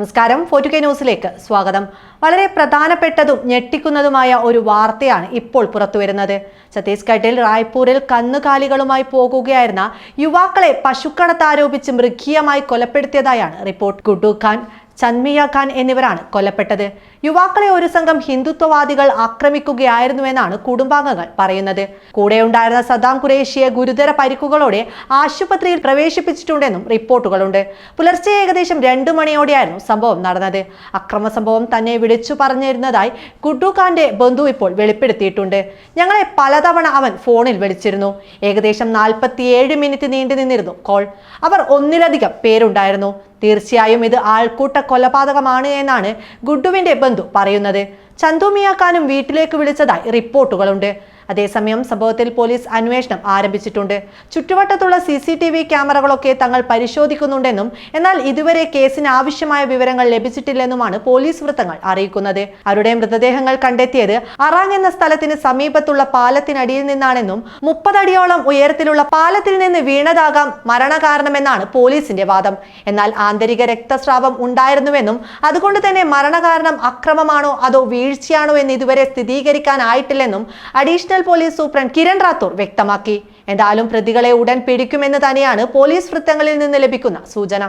നമസ്കാരം. ഫോർട്ടു കെ ന്യൂസിലേക്ക് സ്വാഗതം. വളരെ പ്രധാനപ്പെട്ടതും ഞെട്ടിക്കുന്നതുമായ ഒരു വാർത്തയാണ് ഇപ്പോൾ പുറത്തുവരുന്നത്. ഛത്തീസ്ഗഡിൽ റായ്പൂരിൽ കന്നുകാലികളുമായി പോകുകയായിരുന്ന യുവാക്കളെ പശുക്കടത്താരോപിച്ച് മൃഗീയമായി കൊലപ്പെടുത്തിയതായാണ് റിപ്പോർട്ട്. ഗുഡു ഖാൻ ചന്മിയ ഖാൻ എന്നിവരാണ് കൊല്ലപ്പെട്ടത്. യുവാക്കളെ ഒരു സംഘം ഹിന്ദുത്വവാദികൾ ആക്രമിക്കുകയായിരുന്നുവെന്നാണ് കുടുംബാംഗങ്ങൾ പറയുന്നത്. കൂടെയുണ്ടായിരുന്ന സദാം ഖുറേഷിയെ ഗുരുതര പരിക്കുകളോടെ ആശുപത്രിയിൽ പ്രവേശിപ്പിച്ചിട്ടുണ്ടെന്നും റിപ്പോർട്ടുകളുണ്ട്. പുലർച്ചെ ഏകദേശം രണ്ടു മണിയോടെയായിരുന്നു സംഭവം നടന്നത്. അക്രമ സംഭവം തന്നെ വിളിച്ചു പറഞ്ഞിരുന്നതായി ഗുഡു ഖാന്റെ ബന്ധു ഇപ്പോൾ വെളിപ്പെടുത്തിയിട്ടുണ്ട്. ഞങ്ങളെ പലതവണ അവൻ ഫോണിൽ വിളിച്ചിരുന്നു. ഏകദേശം നാൽപ്പത്തിയേഴ് മിനിറ്റ് നീണ്ടു നിന്നിരുന്നു കോൾ. അവർ ഒന്നിലധികം പേരുണ്ടായിരുന്നു. തീർച്ചയായും ഇത് ആൾക്കൂട്ട കൊലപാതകമാണ് എന്നാണ് ഗുഡുവിന്റെ ബന്ധു പറയുന്നത്. ചന്തുമിയാക്കാനും വീട്ടിലേക്ക് വിളിച്ചതായി റിപ്പോർട്ടുകളുണ്ട്. അതേസമയം സംഭവത്തിൽ പോലീസ് അന്വേഷണം ആരംഭിച്ചിട്ടുണ്ട്. ചുറ്റുവട്ടത്തുള്ള സി സി ടി വി ക്യാമറകളൊക്കെ തങ്ങൾ പരിശോധിക്കുന്നുണ്ടെന്നും എന്നാൽ ഇതുവരെ കേസിന് ആവശ്യമായ വിവരങ്ങൾ ലഭിച്ചിട്ടില്ലെന്നുമാണ് പോലീസ് വൃത്തങ്ങൾ അറിയിക്കുന്നത്. അവരുടെ മൃതദേഹങ്ങൾ കണ്ടെത്തിയത് അറാങ് എന്ന സ്ഥലത്തിന് സമീപത്തുള്ള പാലത്തിനടിയിൽ നിന്നാണെന്നും മുപ്പതടിയോളം ഉയരത്തിലുള്ള പാലത്തിൽ നിന്ന് വീണതാകാം മരണകാരണമെന്നാണ് പോലീസിന്റെ വാദം. എന്നാൽ ആന്തരിക രക്തസ്രാവം ഉണ്ടായിരുന്നുവെന്നും അതുകൊണ്ട് തന്നെ മരണകാരണം അക്രമമാണോ അതോ വീഴ്ചയാണോ എന്ന് ഇതുവരെ സ്ഥിരീകരിക്കാനായിട്ടില്ലെന്നും പോലീസ് സൂപ്രണ്ട് കിരൺ റാത്തൂർ വ്യക്തമാക്കി. എന്തായാലും പ്രതികളെ ഉടൻ പിടിക്കുമെന്ന് തന്നെയാണ് പോലീസ് വൃത്തങ്ങളിൽ നിന്ന് ലഭിക്കുന്ന സൂചന.